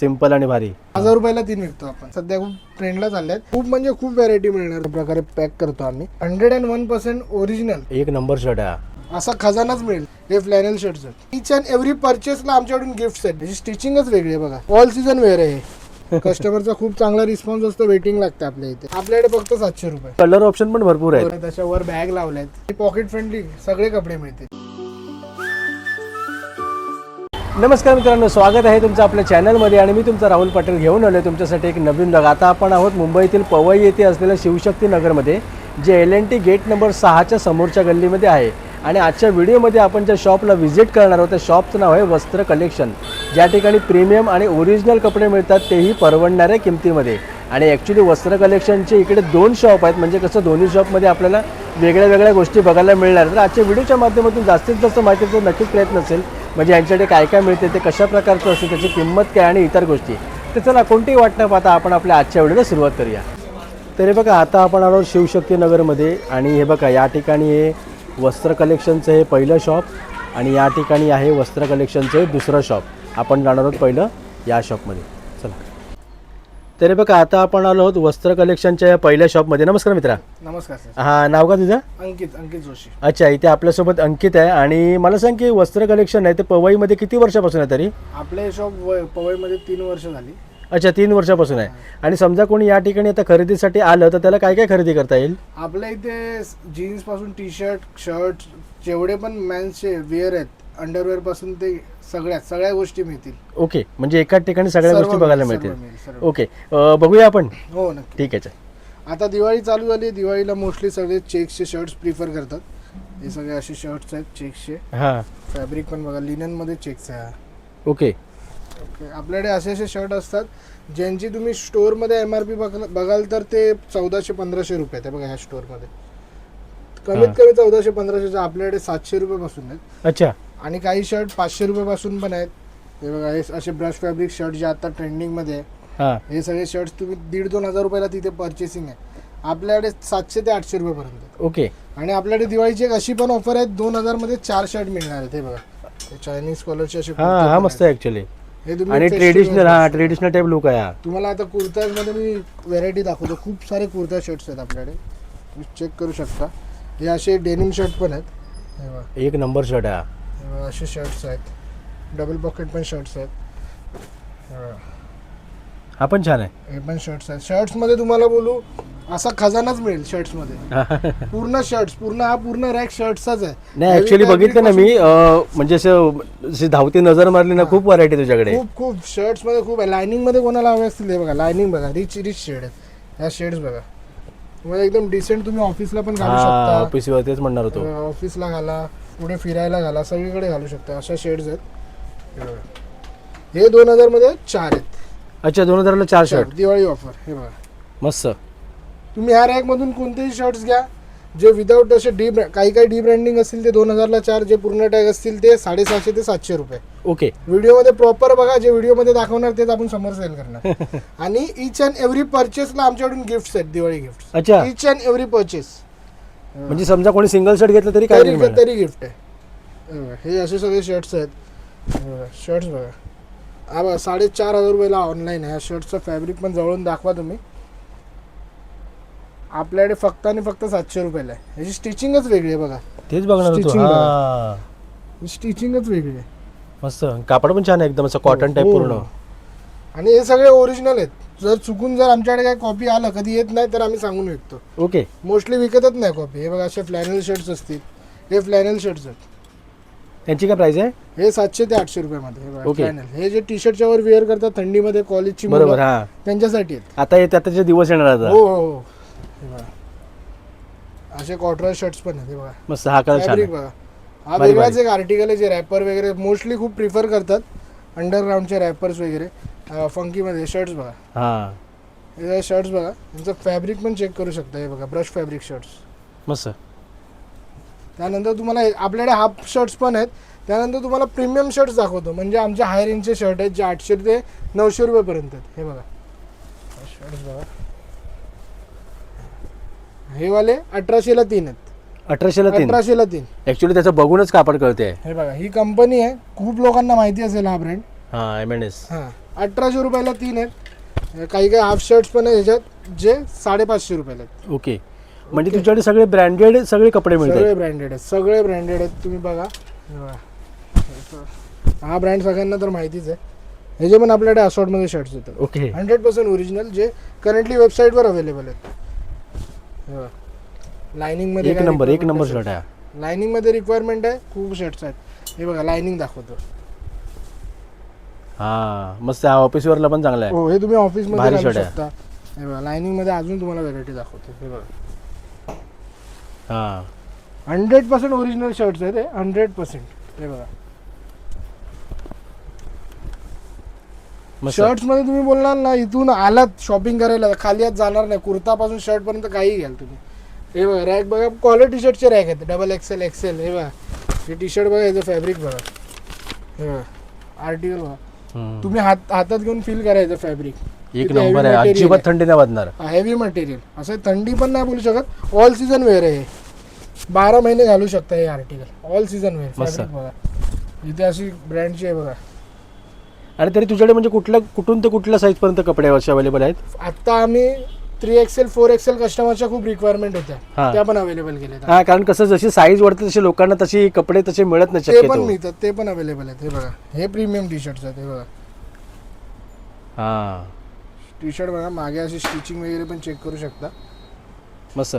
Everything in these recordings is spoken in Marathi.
सिंपल आणि भारी. हजार रुपयाला तीन विकतो आपण. सध्या खूप ट्रेंडला चालल्यात. खूप म्हणजे खूप व्हरायटी मिळणार प्रकारे पॅक करतो आम्ही. Hundred and one percent original एक नंबर शर्ट आहे हा. असा खजानाच मिळेल. हे flannel shirts each and every परचेसला आमच्याकडून गिफ्ट आहेत त्याची स्टिचिंगच वेगळी आहे बघा. ऑल सीझन वेअर आहे हे. कस्टमरचा खूप चांगला रिस्पॉन्स असतो वेटिंग लागते आपल्या इथे. आपल्याकडे फक्त सातशे रुपये. कलर ऑप्शन पण भरपूर आहेत. त्याच्यावर बॅग लावल्यात. पॉकेट फ्रेंडली सगळे कपडे मिळतील. नमस्कार मित्रांनो स्वागत आहे तुमचं आपल्या चॅनलमध्ये आणि मी तुमचा राहुल पाटील घेऊन आलो तुमच्यासाठी एक नवीन नग आता आपण आहोत मुंबईतील पवई येथे असलेल्या शिवशक्ती नगरमध्ये जे L N T gate number सहाच्या समोरच्या गल्लीमध्ये आहे. आणि आजच्या व्हिडिओमध्ये आपण ज्या शॉपला व्हिजिट करणार आहोत त्या शॉपचं नाव आहे वस्त्र कलेक्शन ज्या ठिकाणी प्रीमियम आणि ओरिजिनल कपडे मिळतात तेही परवडणाऱ्या किमतीमध्ये. आणि ॲक्च्युली वस्त्र कलेक्शनचे इकडे दोन शॉप आहेत. म्हणजे कसं दोन्ही शॉपमध्ये आपल्याला वेगळ्या वेगळ्या गोष्टी बघायला मिळणार तर आजच्या व्हिडिओच्या माध्यमातून जास्तीत जास्त माहितीचा नक्कीच प्रयत्न असेल. म्हणजे यांच्याकडे काय काय मिळते ते कशा प्रकारचं असते त्याची किंमत काय आणि इतर गोष्टी. तर चला कोणतीही वाट न पाहता आपण आपल्या आजच्या व्हिडिओला सुरुवात करूया. तर हे बघा आता आपण आलो शिवशक्तीनगरमध्ये आणि हे बघा या ठिकाणी हे वस्त्र कलेक्शनचं हे पहिलं शॉप आणि या ठिकाणी आहे वस्त्र कलेक्शनचं हे दुसरं शॉप आपण जाणार आहोत पहिलं या शॉपमध्ये तर बघा आता आपण आलो आहोत वस्त्र कलेक्शनच्या या पहिल्या शॉपमध्ये नमस्कार मित्रा. नमस्कार सर. हा नाव का तुझं? अंकित अंकित जोशी. अच्छा इथे आपल्यासोबत अंकित आहे. आणि मला सांग की वस्त्र कलेक्शन आहे ते पवईमध्ये किती वर्षापासून आहे तरी? आपले शॉप पवईमध्ये तीन वर्ष झाली. अच्छा तीन वर्षापासून आहे. आणि समजा कोणी या ठिकाणी आता खरेदीसाठी आलं तर त्याला काय काय खरेदी करता येईल? आपल्या इथे जीन्सपासून टी शर्ट शर्ट जेवढे पण मॅन्सचे वेअर आहेत अंडरवेअरपासून ते सगळ्या सगळ्या गोष्टी मिळतील. ओके म्हणजे एकाच ठिकाणी सगळ्या सर्व गोष्टी बघायला मिळेल, मिळतील. सर्व मिळेल, सर्व. ओके अं, बघूया आपण. हो नक्की. ठीक आहे चल. आता दिवाळी चालू झाली दिवाळीला मोस्टली सगळे चेक्सचे शर्ट्स प्रिफर करतात. हे सगळे असे शर्ट्स आहेत चेक्सचे हां. फॅब्रिक पण बघा लिननमध्ये चेक्स आहे. हा. ओके. ओके. आपल्याकडे असे असे शर्ट असतात ज्यांची तुम्ही स्टोअरमध्ये एम आर पी बघाल तर ते चौदाशे पंधराशे रुपये आहेत. हे बघा ह्या स्टोअरमध्ये कमीत कमी चौदाशे पंधराशेचे आपल्याकडे सातशे रुपयेपासून आहेत. अच्छा. आणि काही शर्ट पाचशे रुपयेपासून पण आहेत. हे बघा हे असे ब्रश फॅब्रिक शर्ट जे आता ट्रेंडिंगमध्ये आहे हां. हे सगळे शर्ट्स तुम्ही दीड दोन हजार रुपयाला तिथे परचेसिंग आहे. आपल्याकडे सातशे ते आठशे रुपयेपर्यंत ओके. आणि आपल्याकडे दिवाळीची एक अशी पण ऑफर आहे दोन हजारमध्ये चार शर्ट मिळणार आहेत. हे बघा हे चायनीज कॉलरचे असे हां कुर्ते हा पण मस्त. आहे ॲक्च्युली हे तुम्ही आणि festival ट्रेडिशनल हां ट्रेडिशनल टाईप लुक आहे हा. तुम्हाला आता कुर्त्यामध्ये मी व्हेरायटी दाखवतो. खूप सारे कुर्ता शर्ट्स आहेत आपल्याकडे. तुम्ही चेक करू शकता. हे असे डेनिम शर्ट पण आहेत. हे बघा. एक नंबर शर्ट आहे हा. असे शर्ट्स आहेत. डबल पॉकेट पण शर्ट्स आहेत. हे पण छान आहे. हे पण शर्ट्स आहेत. शर्ट्समध्ये तुम्हाला बोलू असा खजानाच मिळेल शर्ट्समध्ये. पूर्ण शर्ट्स पूर्ण हा पूर्ण रॅक शर्ट्सचाच आहे. नाही ऍक्च्युली बघितलं ना मी अं, म्हणजे असं जशी धावती नजर मारली ना खूप व्हरायटी तुझ्याकडे. खूप खूप शर्ट्समध्ये खूप आहे. लाइनिंगमध्ये कोणाला हवे असतील हे बघा. लाइनिंग बघा. रिच रिच शेड आहेत. ह्या शेड्स बघा. म्हणजे एकदम डिसेंट तुम्ही ऑफिसला पण घालू हा शकता. ऑफिस तेच म्हणणार होतो. ऑफिसला घाला. पुढे फिरायला घाला सगळीकडे घालू शकता. अशा शेड्स आहेत. हे बघा. हे दोन हजारमध्ये चार आहेत. अच्छा दोन हजारला चार शर्ट दिवाळी ऑफर हे बघा. मस्त. तुम्ही ह्या रॅक मधून कोणतेही शर्ट्स घ्या जे विदाऊट असे डी काही काही डी ब्रँडिंग असतील ते दोन हजारला चार जे पूर्ण टॅग असतील ते साडेसहाशे ते सातशे रुपये. ओके. व्हिडिओमध्ये प्रॉपर बघा जे व्हिडिओमध्ये दाखवणार तेच आपण समोर सेल करणार. आणि इच अँड एव्हरी परचेसला आमच्याकडून गिफ्ट आहेत दिवाळी गिफ्ट अच्छा. इच अँड एव्हरी परचेस म्हणजे समजा कोणी सिंगल शर्ट घेतलं तरी काय तरी नाही मिळणार? तरी गिफ्ट आहे. हे असे सगळे शर्ट्स आहेत. शर्ट्स बघा. हा बघा साडेचार हजार रुपयाला ऑनलाईन आहे. शर्टचं फॅब्रिक पण जवळून दाखवा तुम्ही. आपल्याकडे फक्त आणि फक्त सातशे रुपयाला आहे. ह्याची स्टिचिंगच वेगळी आहे बघा. तेच बघणार होतो. Stitching हा. स्टिचिंगच वेगळी आहे. मस्त. कापड पण छान आहे एकदम असं कॉटन टाईप हो, पूर्ण. हो. आणि हे सगळे ओरिजिनल आहेत. जर चुकून जर आमच्याकडे काय कॉपी आलं कधी येत नाही तर आम्ही सांगून विकतो. ओके मोस्टली विकतच नाही कॉपी हे बघा असे फ्लॅनल शर्ट्स असतील. हे फ्लॅनल शर्ट्स आहेत. त्यांची काय प्राइस आहे? हे सातशे ते आठशे रुपयामध्ये हे बघा ओके. flannel. हे जे टी शर्टच्या वर वेअर करतात थंडीमध्ये कॉलेजची बरोबर हा. त्यांच्यासाठी आहेत. आता येते आताचे दिवस येणार आता. हो हो हो. हे बघा. असे कॉटरा शर्ट्स पण आहेत हे बघा. मस्त हा कलर छान फॅब्रिक आहे. बघा. हा वेगळाच. एक आर्टिकल आहे जे रॅपर वगैरे मोस्टली खूप प्रिफर करतात अंडरग्राऊंडचे रॅपर्स वगैरे. फंकीमध्ये शर्ट्स बघा. हा. हे शर्ट्स बघा त्यांचं फॅब्रिक पण चेक करू शकता हे बघा ब्रश फॅब्रिक शर्ट्स मस्त. त्यानंतर तुम्हाला हे- आपल्याकडे हाफ शर्ट्स पण आहेत. त्यानंतर तुम्हाला प्रीमियम शर्ट्स दाखवतो. म्हणजे आमच्या हाय रेंजचे शर्ट आहेत जे आठशे ते नऊशे रुपयेपर्यंत आहेत. हे बघा. शर्ट्स बघा. हे वाले अठराशेला तीन आहेत. अठराशेला तीन. अठराशेला तीन. ऍक्च्युली त्याचं बघूनच कापड कळते हे बघा ही कंपनी आहे. खूप लोकांना माहिती असेल हा ब्रँड हा एम एन एस हां. अठराशे रुपयाला तीन आहेत. काही काही हाफ शर्ट्स पण आहेत ह्याच्यात जे साडेपाचशे रुपयाला आहेत. ओके. म्हणजे तुमच्याकडे सगळे ब्रँडेड सगळे कपडे मिळतात. सगळे ब्रँडेड आहेत. सगळे ब्रँडेड आहेत. तुम्ही बघा. हे बघा. हा ब्रँड सगळ्यांना तर माहितीच आहे. ह्याचे पण आपल्याकडे असॉर्टमध्ये शर्ट्स येतात. ओके. हंड्रेड पर्सेंट ओरिजिनल जे करंटली वेबसाईटवर अवेलेबल आहेत. लाइनिंगमध्ये एक नंबर एक नंबर शर्ट आहे. लाइनिंगमध्ये रिक्वायरमेंट आहे. खूप शर्ट्स आहेत. हे बघा लाइनिंग दाखवतो. हा मस्त ऑफिस वेअरला पण चांगला आहे. हो हे तुम्ही भारी घालू shirt आहे. शकता. हे बघा लाइनिंगमध्ये अजून तुम्हाला व्हेरायटी दाखवतो. हे बघा. हा. हंड्रेड पर्सेंट ओरिजिनल शर्ट्स आहेत हे. हंड्रेड पर्सेंट हे बघा. मस्त. शर्ट्समध्ये तुम्ही बोलणार ना इथून आलात शॉपिंग करायला खाली आत जाणार नाही. कुर्तापासून शर्ट पर्यंत काही घ्याल तुम्ही. हे बघा रॅक बघा कॉलर टी शर्टचे रॅक आहेत. डबल एक्सेल एक्सेल हे बघा. हे टी शर्ट बघा याचं फॅब्रिक बघा. हे बघा. आर्टिकल बघा. तुम्ही हात हातात घेऊन फील करायचं फॅब्रिक एक नंबर आहे. अजिबात. थंडी नाही वाजणार. हेवी मटेरियल असं थंडी पण नाही बोलू शकत. ऑल सीझन वेअर आहे. बारा महिने घालू शकता हे आर्टिकल ऑल सीझन वेअर बघा. इथे अशी ब्रँडची आहे बघा. आणि तरी तुझ्याकडे म्हणजे कुठल्या कुठून ते कुठल्या साईज पर्यंत कपडे अवेलेबल आहेत? आता आम्ही थ्री एक्सेल फोर एक्सेल कस्टमरच्या खूप रिक्वायरमेंट होत्या. हा. त्या पण अवेलेबल केल्या हा कारण कसं जशी साईज वाढते तशी लोकांना तशी कपडे तसे मिळत नाही ते पण शक्यतो मिळतात ते पण अवेलेबल आहेत. हे बघा हे प्रीमियम टी शर्ट्स आहेत हे बघा. हा. टी शर्ट बघा मागे अशी स्टिचिंग वगैरे पण चेक करू शकता. मस्त.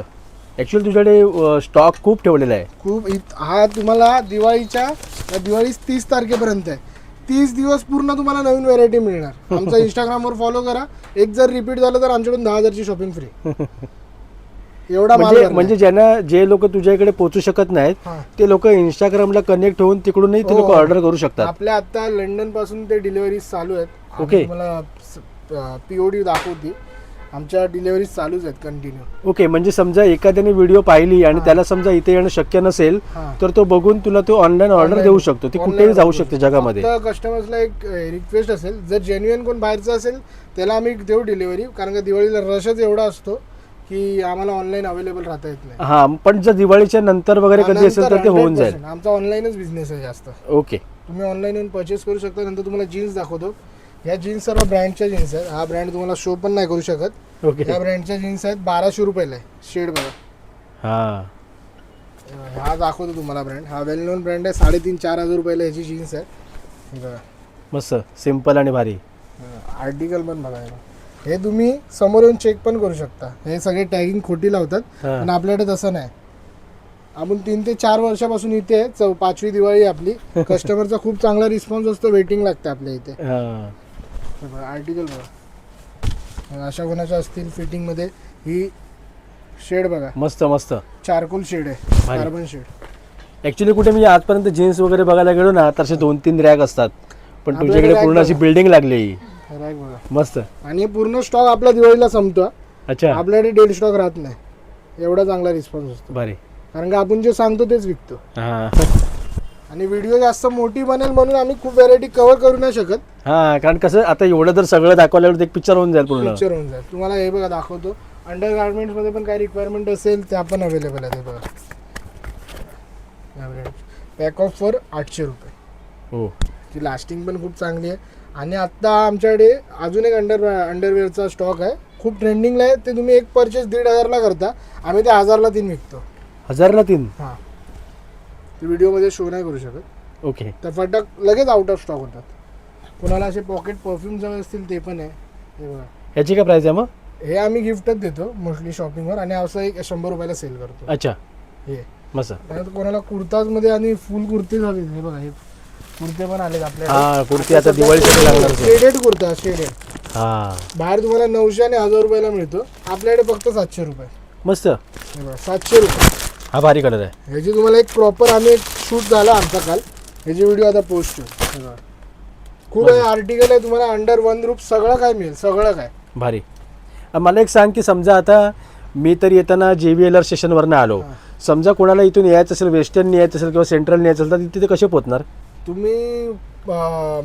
ऍक्च्युअली तुझ्याकडे स्टॉक खूप ठेवलेला आहे. खूप इत- हा तुम्हाला दिवाळीच्या या दिवाळी तीस तारखेपर्यंत आहे. तीस दिवस पूर्ण तुम्हाला नवीन व्हेरायटी मिळणार आमचा इंस्टाग्रामवर फॉलो करा एक जर रिपीट झालं तर आमच्याकडून दहा हजारची शॉपिंग फ्री एवढा माल म्हणजे. म्हणजे ज्यांना जे लोक तुझ्या इकडे पोहोचू शकत नाहीत हा. ते लोक इंस्टाग्रामला कनेक्ट होऊन तिकडूनही ते हो. लोक ऑर्डर करू शकतात आपल्या आता लंडनपासून ते डिलिव्हरी चालू आहेत ओके. तुम्हाला पीओडी दाखवते आमच्या डिलिव्हरी चालूच आहेत कंटिन्यू ओके म्हणजे समजा एखाद्याने व्हिडिओ पाहिली आणि त्याला समजा इथे येणं शक्य नसेल हा. तर तो बघून तुला तो ऑनलाईन ऑर्डर देऊ शकतो. ती कुठेही जाऊ शकते. जगामध्ये. कस्टमर्सला एक रिक्वेस्ट असेल जर जेन्युअन कोण बाहेरचं असेल त्याला आम्ही देऊ डिलिव्हरी कारण का दिवाळीला रशच एवढा असतो की आम्हाला ऑनलाईन अवेलेबल राहता येत नाही. हा पण जर दिवाळीच्या नंतर वगैरे कधी असेल तर ते होऊन जाईल. 100% आमचा ऑनलाईनच बिझनेस आहे जास्त. ओके तुम्ही ऑनलाईन येऊन परचेस करू शकता नंतर तुम्हाला जीन्स दाखवतो. ह्या जीन्स सर्व ब्रँडच्या जीन्स आहेत. हा ब्रँड तुम्हाला शो पण नाही करू शकत. ओके ह्या ब्रँडच्या जीन्स आहेत बाराशे रुपयाला आहे शेड बघा हा. हा दाखवतो तुम्हाला ब्रँड हा वेल नोन ब्रँड आहे साडेतीन चार हजार रुपयाला ह्याची जीन्स आहे हे बघा. मस्त सिंपल आणि भारी. आर्टिकल पण बघा हे. हे तुम्ही समोर येऊन चेक पण करू शकता. हे सगळे टॅगिंग खोटी लावतात हा. पण आपल्याकडे तसं नाही. आपण तीन ते चार वर्षापासून इथे आहे. चौ पाचवी दिवाळी आहे आपली. कस्टमरचा खूप चांगला रिस्पॉन्स असतो वेटिंग लागते आपल्या इथे. हा. हे बघा आर्टिकल बघा. अशा कोणाच्या असतील फिटिंगमध्ये ही शेड बघा. मस्त मस्त. चारकोल शेड आहे भारी. कार्बन शेड ऍक्च्युली कुठे मी आजपर्यंत जीन्स वगैरे बघायला गेलो ना तर असे दोन तीन रॅक असतात. पण आपल्याकडे तुझ्याकडे rack पूर्ण अशी बघा. बिल्डिंग लागली. रॅक बघा. मस्त. आणि हे पूर्ण स्टॉक आपल्या दिवाळीला संपतो अच्छा. आपल्याकडे डेड स्टॉक राहत नाही. एवढा चांगला रिस्पॉन्स असतो. भारी. कारण का आपण जे सांगतो तेच विकतो. हा. आणि व्हिडिओ जास्त मोठी बनेल म्हणून आम्ही खूप व्हरायटी कव्हर करू नाही शकत. हा कारण कसं आता एवढं जर सगळं दाखवल्यावर एक पिक्चर होऊन जाईल पूर्ण. पिक्चर होऊन जाईल. तुम्हाला हे बघा दाखवतो. अंडर गार्मेंट्समध्ये पण काही रिक्वायरमेंट असेल त्या पण अवेलेबल आहेत. हे बघा. पॅक ऑफ फॉर आठशे रुपये. हो. ती लास्टिंग पण खूप चांगली आहे. आणि आत्ता आमच्याकडे अजून एक अंडर अंडरवेअरचा स्टॉक आहे. खूप ट्रेंडिंगला आहे. ते तुम्ही एक परचेस दीड हजारला करता. आम्ही ते हजारला तीन विकतो. हजारला तीन? हां. ते व्हिडिओमध्ये शो नाही करू शकत. ओके तर फटक लगेच आउट ऑफ स्टॉक होतात. कुणाला असे पॉकेट परफ्यूम हवे असतील ते पण आहे. हे बघा. याची काय प्राइस आहे मग? हे आम्ही गिफ्टच देतो मोस्टली शॉपिंगवर आणि असं एक शंभर रुपयाला सेल करतो. अच्छा. हे. मस्त. त्यानंतर कोणाला कुर्ताजमध्ये आणि फुल कुर्तीज हवे हे बघा हे कुर्ते पण आलेत आपल्या हा कुर्ती आता दिवाळीसाठी लागणार शेडेड कुर्ता हा. बाहेर तुम्हाला नऊशे आणि हजार रुपयाला मिळतो. आपल्याकडे फक्त सातशे रुपये. मस्त. हे बघा सातशे रुपये. हा भारी कलर आहे. ह्याची तुम्हाला एक प्रॉपर आम्ही एक शूट झाला आमचा काल. ह्याची व्हिडिओ आता पोस्ट. खूप आहे आर्टिकल आहे तुम्हाला अंडर वन रूप सगळं काय मिळेल सगळं काय? भारी. अ, मला एक सांग की समजा आता मी तर येताना जे व्ही एल आर स्टेशनवरनं आलो. समजा कोणाला इथून यायचं असेल वेस्टर्न यायचं असेल किंवा सेंट्रल यायचं असेल तर तिथे कसे पोहोचणार? तुम्ही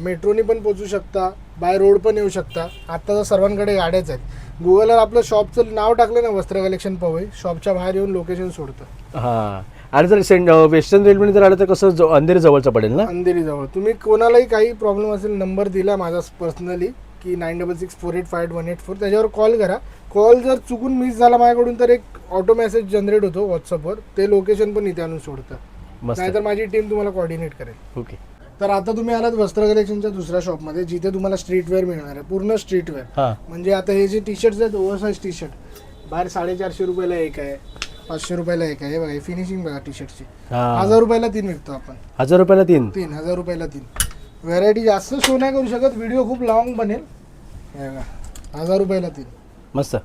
मेट्रोनी पण पोचू शकता. बाय रोड पण येऊ शकता. आता तर सर्वांकडे गाड्याच आहेत. गुगलवर आपलं शॉपचं नाव टाकलं ना वस्त्र कलेक्शन पवई शॉपच्या बाहेर येऊन लोकेशन सोडतं. हां. आणि जर सेंट वेस्टर्न रेल्वेने जर आलं तर कसं अंधेरी जवळचं पडेल ना? अंधेरी जवळ. तुम्ही कोणालाही काही प्रॉब्लेम असेल नंबर दिला माझा पर्सनली की nine double six four eight five one eight four त्याच्यावर कॉल करा. कॉल जर चुकून मिस झाला माझ्याकडून तर एक ऑटो मेसेज जनरेट होतो व्हॉट्सअपवर ते लोकेशन पण इथे आणून सोडतं. मस्त. नाहीतर माझी टीम तुम्हाला कोऑर्डिनेट करेल. ओके तर आता तुम्ही आलात वस्त्र कलेक्शनच्या दुसऱ्या शॉपमध्ये जिथे तुम्हाला स्ट्रीट वेअर मिळणार आहे पूर्ण स्ट्रीट वेअर हां. म्हणजे आता हे जे टी शर्ट्स आहेत ओव्हरसाईज टी शर्ट बाहेर साडेचारशे रुपयाला एक आहे पाचशे रुपयाला एक आहे. हे बघा फिनिशिंग बघा टी शर्टची हजार रुपयाला तीन विकतो आपण. हजार रुपयाला तीन? तीन हजार रुपयाला तीन. व्हरायटी जास्त शो नाही करू शकत व्हिडिओ खूप लॉंग बनेल. हे बघा हजार रुपयाला तीन. मस्त.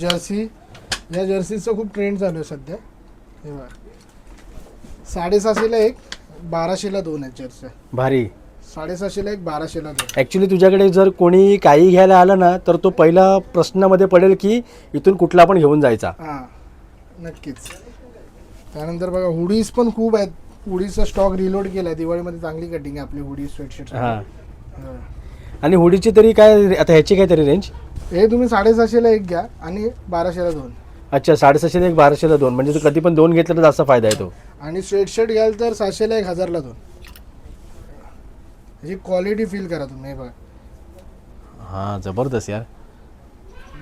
जर्सी या जर्सीचा खूप ट्रेंड चालू आहे सध्या. हे बघा. साडेसहाशेला एक बाराशेला दोन आहेत जर्सी भारी. साडेसहाशेला एक बाराशेला दोन. ॲक्च्युली तुझ्याकडे जर कोणी काही घ्यायला आलं ना तर तो पहिला प्रश्नामध्ये पडेल की इथून कुठला पण घेऊन जायचा. हां नक्कीच. त्यानंतर बघा हुडीज पण खूप आहेत. हुडीजचा स्टॉक रिलोड केला आहे दिवाळीमध्ये चांगली कटिंग आहे आपली हुडी स्वेटशर्ट हां. आणि हुडीची तरी काय आता ह्याची काय तरी रेंज हे तुम्ही साडेसहाशेला एक घ्या आणि बाराशेला दोन. अच्छा साडेसहाशे एक बाराशेला दोन. म्हणजे तू कधी पण दोन घेतलं तर जास्त फायदा आहे तो. आणि स्वेटशर्ट घ्याल तर सहाशेला एक हजारला दोन. ह्याची क्वालिटी फील करा तुम्ही हे बघा. हां जबरदस्त यार.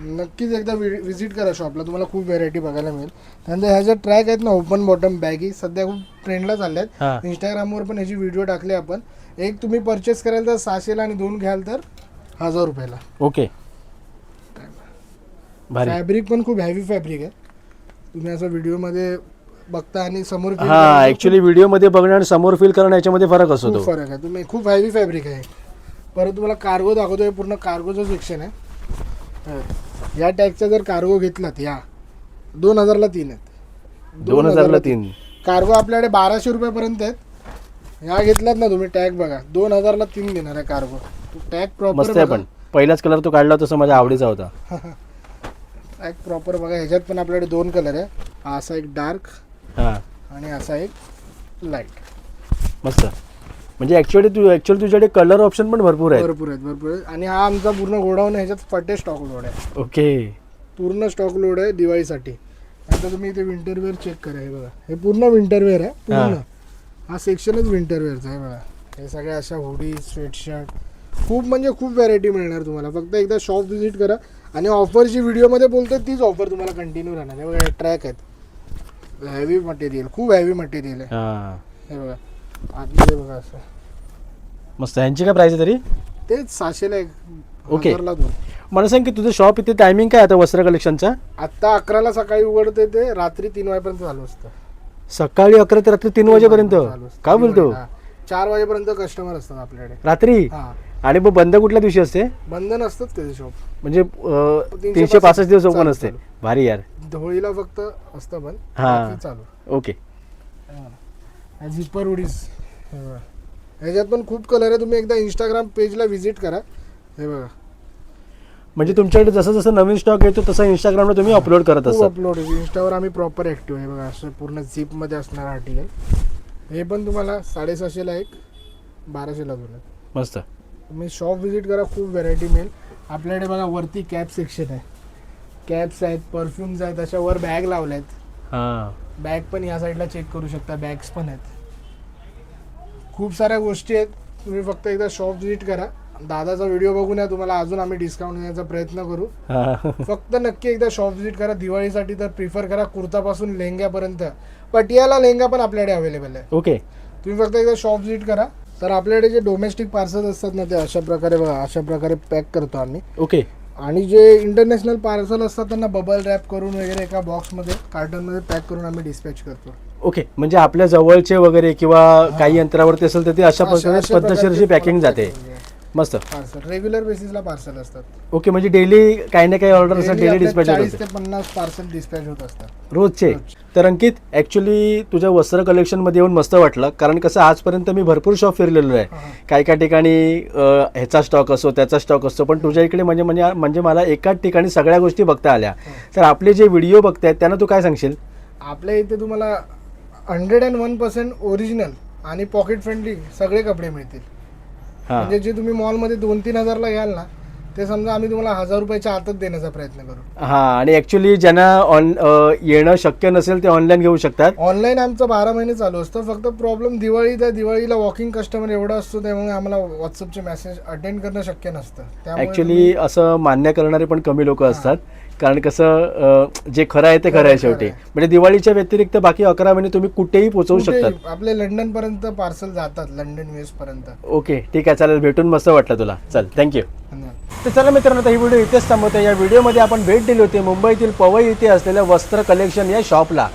नक्कीच एकदा विजिट करा शॉपला तुम्हाला खूप व्हेरायटी बघायला मिळेल. त्यानंतर ह्या ज्या ट्रॅक आहेत ना ओपन बॉटम बॅगी सध्या खूप ट्रेंडला चालल्या आहेत इंस्टाग्रामवर पण ह्याची व्हिडिओ टाकले आपण. एक तुम्ही परचेस कराल तर सहाशेला आणि दोन घ्याल तर हजार रुपयाला. ओके. भारी. फॅब्रिक पण खूप हॅवी फॅब्रिक आहे. तुम्ही असं व्हिडिओमध्ये बघता आणि समोर feel हां करा, ॲक्च्युली व्हिडिओमध्ये बघणं आणि समोर फील करणं याच्यामध्ये फरक असतो खूप तो. फरक आहे. तुम्ही खूप हॅवी फॅब्रिक आहे. परत तुम्हाला कार्गो दाखवतोय पूर्ण कार्गोचं सेक्शन आहे. हं. या टॅगचा जर कार्गो घेतलात या. दोन हजारला तीन आहेत. दोन हजारला तीन. कार्गो आपल्याकडे बाराशे रुपयापर्यंत आहेत. ह्या घेतलात ना तुम्ही टॅग बघा. दोन हजारला तीन देणार आहे कार्गो टॅग मस्त आहे प्रॉपर पण. पहिलाच कलर तो काढला तसं माझ्या आवडीचा होता. टॅग प्रॉपर बघा. ह्याच्यात पण आपल्याकडे दोन कलर आहे. हा असा एक डार्क हां. आणि असा एक लाइट मस्त. म्हणजे ॲक्च्युली तू ॲक्च्युअली तुझ्याकडे कलर ऑप्शन पण भरपूर आहेत. भरपूर आहेत भरपूर आहेत. आणि हा आमचा पूर्ण गोडाऊन आहे ह्याच्यात फटे स्टॉक लोड आहे. ओके पूर्ण स्टॉक लोड आहे दिवाळीसाठी. आता तुम्ही इथे विंटर वेअर चेक करा हे बघा. हे पूर्ण विंटर वेअर आहे पूर्ण. हा सेक्शनच विंटर वेअरचा आहे बघा. हे सगळ्या अशा हुडी स्वेटशर्ट खूप म्हणजे खूप व्हरायटी मिळणार तुम्हाला. फक्त एकदा शॉप व्हिजिट करा. आणि ऑफरची व्हिडिओमध्ये बोलतो तीच ऑफर तुम्हाला कंटिन्यू राहणार. हे बघा ट्रॅक आहेत. हॅवी मटेरियल खूप हॅवी मटेरियल आहे. हां. हे बघा. आतमध्ये बघा असं. मस्त. ह्यांची काय प्राईस आहे तरी? तेच सहाशेला एक ओके. हजारला दोन. मला सांग की तुझं शॉप इथे टायमिंग काय आता वस्त्र कलेक्शनचा आत्ता अकराला सकाळी उघडते ते रात्री तीन वाजेपर्यंत चालू असतं. सकाळी अकरा ते रात्री तीन वाजेपर्यंत? चालू असतं. काय बोलतो? हा. चार वाजेपर्यंत कस्टमर असतात आपल्याकडे. रात्री? हा. आणि मग बंद कुठल्या दिवशी असते? बंद नसतात त्याचे शॉप म्हणजे अं, तीनशे पासष्ट दिवस ओपन चालू, असते. चालू. भारी यार. होळीला फक्त असतं बंद हा. बाकी चालू. ओके. झिपर उडीस हे. बघा. ह्याच्यात पण खूप कलर आहे. तुम्ही एकदा इंस्टाग्राम पेजला व्हिजिट करा. हे बघा. म्हणजे तुमच्याकडे जसं जसं नवीन स्टॉक येतो तसं इंस्टाग्रामला तुम्ही अपलोड करत खूप असतात. अपलोड इंस्टावर आम्ही प्रॉपर ऍक्टिव्ह आहे. बघा असं पूर्ण झिपमध्ये असणार आर्टिकल हे पण तुम्हाला साडेसहाशेला एक बाराशेला दोन मस्त. तुम्ही शॉप व्हिजिट करा खूप व्हरायटी मिळेल. आपल्याकडे बघा वरती कॅप सेक्शन आहे. कॅप्स आहेत परफ्युम्स आहेत अशा वर बॅग लावल्या आहेत हां. बॅग पण या साईडला चेक करू शकता बॅग्स पण आहेत. खूप साऱ्या गोष्टी आहेत तुम्ही फक्त एकदा शॉप व्हिजिट करा. दादाचा व्हिडिओ बघून या तुम्हाला अजून आम्ही डिस्काउंट देण्याचा प्रयत्न करू. हां. फक्त नक्की एकदा शॉप व्हिजिट करा दिवाळीसाठी तर प्रिफर करा कुर्तापासून लेहंग्यापर्यंत. पटियाला लेहंगा पण आपल्याकडे अवेलेबल आहे. ओके तुम्ही फक्त एकदा शॉप व्हिजिट करा. तर आपल्याकडे जे डोमेस्टिक पार्सल असतात ना ते अशा प्रकारे बघा अशा प्रकारे पॅक करतो आम्ही. ओके आणि जे इंटरनॅशनल पार्सल असतात त्यांना बबल रॅप करून वगैरे एका बॉक्समध्ये कार्टनमध्ये पॅक करून आम्ही डिस्पॅच करतो. ओके म्हणजे आपल्या जवळचे वगैरे किंवा काही अंतरावरती असेल तर ते अशा प्रकारे पद्धतशीर अशी पॅकिंग जाते. मस्त. पार्सल रेग्युलर बेसिसला पार्सल असतात. ओके म्हणजे डेली काही ना काही ऑर्डर असतात Daily डेली आपले डिस्पॅच होत चाळीस ते पन्नास पार्सल डिस्पॅच होत असतात. रोजचे. तर अंकित ॲक्च्युली तुझ्या वस्त्र कलेक्शनमध्ये येऊन मस्त वाटलं कारण कसं आजपर्यंत मी भरपूर शॉप फिरलेलो आहे. हा. काही काही ठिकाणी अं, ह्याचा स्टॉक असतो त्याचा स्टॉक असतो पण तुझ्या इकडे म्हणजे म्हणजे म्हणजे मला एकाच ठिकाणी सगळ्या गोष्टी बघता आल्या. तर आपले जे व्हिडिओ बघतायत त्यांना तू काय सांगशील? आपल्या इथे तुम्हाला hundred and one percent original आणि पॉकेट फ्रेंडली सगळे कपडे मिळतील. म्हणजे जे तुम्ही मॉलमध्ये दोन तीन हजारला घ्याल ना ते समजा आम्ही तुम्हाला हजार रुपयाच्या आतच देण्याचा प्रयत्न करू. हां आणि ॲक्च्युली ज्यांना ऑन येणं शक्य नसेल ते ऑनलाईन घेऊ शकतात. ऑनलाईन आमचं बारा महिने चालू असतं. फक्त प्रॉब्लेम दिवाळी त्या दिवाळीला वॉकिंग कस्टमर एवढा असतो त्यामुळे आम्हाला व्हॉट्सअपचे मेसेज अटेंड करणं शक्य नसतं. त्यामुळे ॲक्च्युली असं मान्य करणारे पण कमी लोक असतात. कारण कसं अ, जे खरं आहे ते खरं आहे शेवटी. म्हणजे दिवाळीच्या व्यतिरिक्त बाकी अकरा महिने तुम्ही कुठेही पोहोचवू शकतात. कुठेही आपले लंडन पर्यंत पार्सल जातात लंडन युएस पर्यंत. ओके ठीक आहे. चालेल. भेटून मस्त वाटलं तुला. चल थँक्यू धन्यवाद. तर चला मित्रांनो आता ही व्हिडिओ इथेच थांबवते या व्हिडिओमध्ये आपण भेट दिली होती मुंबईतील पवई इथे असलेल्या वस्त्र कलेक्शन या शॉपला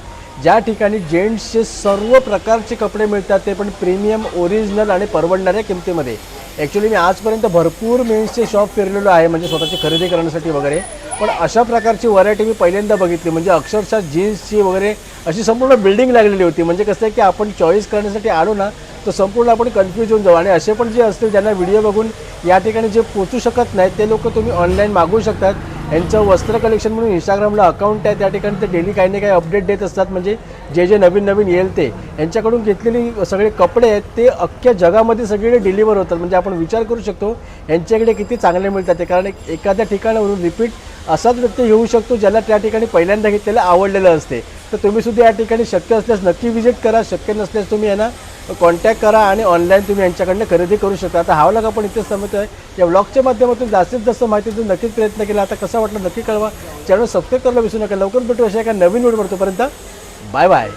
ज्या ठिकाणी जेंट्सचे सर्व प्रकारचे कपडे मिळतात ते पण प्रीमियम ओरिजिनल आणि परवडणाऱ्या किमतीमध्ये. ॲक्च्युली मी आजपर्यंत भरपूर मेन्सचे शॉप फिरलेलो आहे म्हणजे स्वतःची खरेदी करण्यासाठी वगैरे. पण अशा प्रकारची व्हरायटी मी पहिल्यांदा बघितली म्हणजे अक्षरशः जीन्सची वगैरे अशी संपूर्ण बिल्डिंग लागलेली होती. म्हणजे कसं आहे की आपण चॉईस करण्यासाठी आलो ना तर संपूर्ण आपण कन्फ्यूज होऊन जाऊ. आणि असे पण जे असतील ज्यांना व्हिडिओ बघून या ठिकाणी जे पोचू शकत नाहीत ते लोक तुम्ही ऑनलाईन मागवू शकतात. यांचं वस्त्र कलेक्शन म्हणून इंस्टाग्रामला अकाउंट आहे त्या ठिकाणी ते डेली काही ना काही अपडेट देत असतात. म्हणजे जे जे नवीन नवीन येईल ते. यांच्याकडून घेतलेली सगळे कपडे आहेत ते अख्ख्या जगामध्ये सगळीकडे डिलिव्हर होतात. म्हणजे आपण विचार करू शकतो यांच्याकडे किती चांगले मिळतात ते. कारण एक- एखाद्या ठिकाणावरून रिपीट असाच व्यक्ती येऊ शकतो ज्याला त्या ठिकाणी पहिल्यांदा घेतलेलं आवडलेलं असते. तर तुम्ही सुद्धा या ठिकाणी शक्य असल्यास नक्की विजिट करा शक्य नसल्यास तुम्ही यांना कॉन्टॅक्ट करा आणि ऑनलाईन तुम्ही यांच्याकडनं खरेदी करू शकता. आता हा व्लॉग आपण इथेच समजत आहे या व्लॉगच्या माध्यमातून जास्तीत जास्त माहितीचा नक्कीच प्रयत्न केला. आता कसा वाटलं नक्की कळवा. चॅनल सबस्क्राईब करायला विसरू नका. लवकर भेटू अशा एका नवीन व्हिडिओ तोपर्यंत. Bye bye